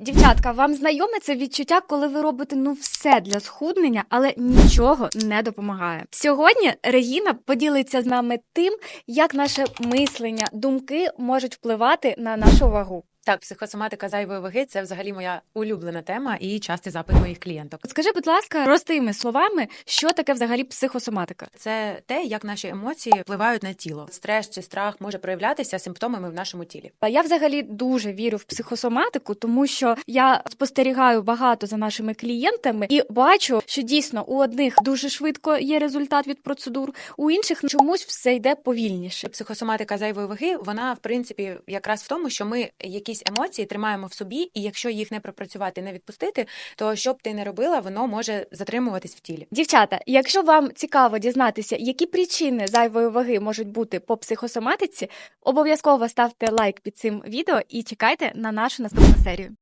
Дівчатка, вам знайоме це відчуття, коли ви робите ну все для схуднення, але нічого не допомагає. Сьогодні Регіна поділиться з нами тим, як наше мислення, думки можуть впливати на нашу вагу. Так, психосоматика зайвої ваги це взагалі моя улюблена тема і частий запит моїх клієнток. Скажи, будь ласка, простими словами, що таке взагалі психосоматика? Це те, як наші емоції впливають на тіло. Стрес чи страх може проявлятися симптомами в нашому тілі. А Я взагалі дуже вірю в психосоматику, тому що я спостерігаю багато за нашими клієнтами і бачу, що дійсно у одних дуже швидко є результат від процедур, у інших чомусь все йде повільніше. Психосоматика зайвої ваги, вона в принципі якраз в тому, що ми якісь емоції тримаємо в собі, і якщо їх не пропрацювати, не відпустити, то що б ти не робила, воно може затримуватись в тілі. Дівчата, якщо вам цікаво дізнатися, які причини зайвої ваги можуть бути по психосоматиці, обов'язково ставте лайк під цим відео і чекайте на нашу наступну серію.